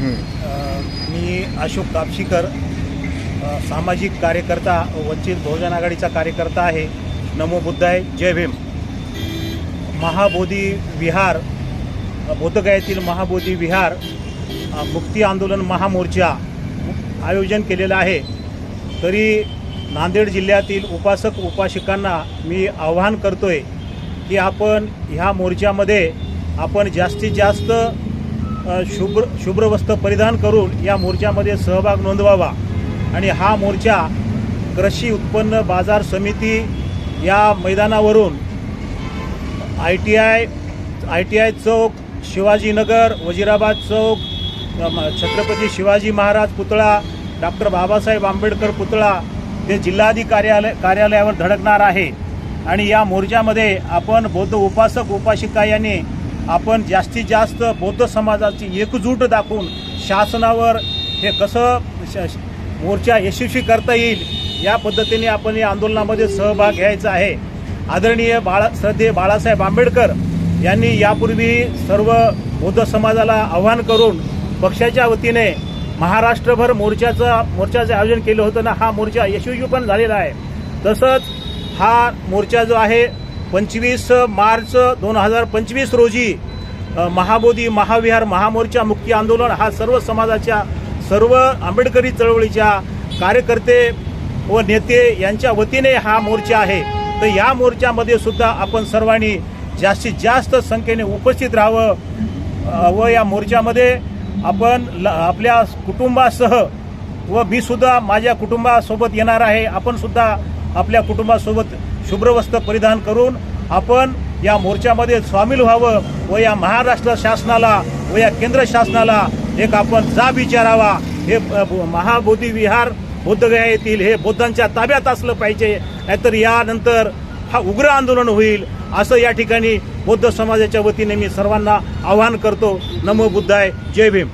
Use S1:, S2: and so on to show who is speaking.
S1: मी अशोक कापशीकर सामाजिक कार्यकर्ता वंचित बहुजन आघाडीचा कार्यकर्ता आहे. नमो बुद्धाय जय भीम. महाबोधी विहार बोधगयातील महाबोधी विहार मुक्ती आंदोलन महामोर्चा आयोजन केलेलं आहे. तरी नांदेड जिल्ह्यातील उपासक उपासिकांना मी आवाहन करतो आहे की आपण ह्या मोर्चामध्ये आपण जास्तीत जास्त शुभ्र शुभ्र वस्त्र परिधान करून या मोर्चामध्ये सहभाग नोंदवावा. आणि हा मोर्चा कृषी उत्पन्न बाजार समिती या मैदानावरून I T I I T I चौक शिवाजीनगर वजिराबाद चौक छत्रपती शिवाजी महाराज पुतळा डॉक्टर बाबासाहेब आंबेडकर पुतळा ते जिल्हाधिकारी कार्यालय कार्यालयावर धडकणार आहे. आणि या मोर्चामध्ये आपण बौद्ध उपासक उपासिका यांनी आपण जास्तीत जास्त बौद्ध समाजाची एकजूट दाखवून शासनावर हे कसं श- मोर्चा यशस्वी करता येईल या पद्धतीने आपण या आंदोलनामध्ये सहभाग घ्यायचा आहे. आदरणीय बाळा श्रद्धेय बाळासाहेब आंबेडकर यांनी यापूर्वी सर्व बौद्ध समाजाला आव्हान करून पक्षाच्या वतीने महाराष्ट्रभर मोर्चाचं मोर्चाचं आयोजन केलं होतं ना हा मोर्चा यशस्वी पण झालेला आहे. तसंच हा मोर्चा जो आहे पंचवीस मार्च दोन हजार पंचवीस रोजी महाबोधी महाविहार महामोर्चा मुक्ती आंदोलन हा सर्व समाजाच्या सर्व आंबेडकरी चळवळीच्या कार्यकर्ते व नेते यांच्या वतीने हा मोर्चा आहे. तर या मोर्चामध्ये सुद्धा आपण सर्वांनी जास्तीत जास्त संख्येने उपस्थित राहावं. व या मोर्चामध्ये आपण ल- आपल्या कुटुंबासह व मी सुद्धा माझ्या कुटुंबासोबत येणार आहे. आपण सुद्धा आपल्या कुटुंबासोबत शुभ्र वस्त्र परिधान करून आपण या मोर्चामध्ये सामील व्हावं व या महाराष्ट्र शासनाला व या केंद्र शासनाला एक आपण जाब विचारावा. हे महाबोधी विहार बुद्धगया येथील हे बौद्धांच्या ताब्यात असलं पाहिजे. नाहीतर यानंतर हा उग्र आंदोलन होईल. असं या ठिकाणी बौद्ध समाजाच्या वतीने मी सर्वांना आवाहन करतो. नमो बुद्धाय. जय भीम.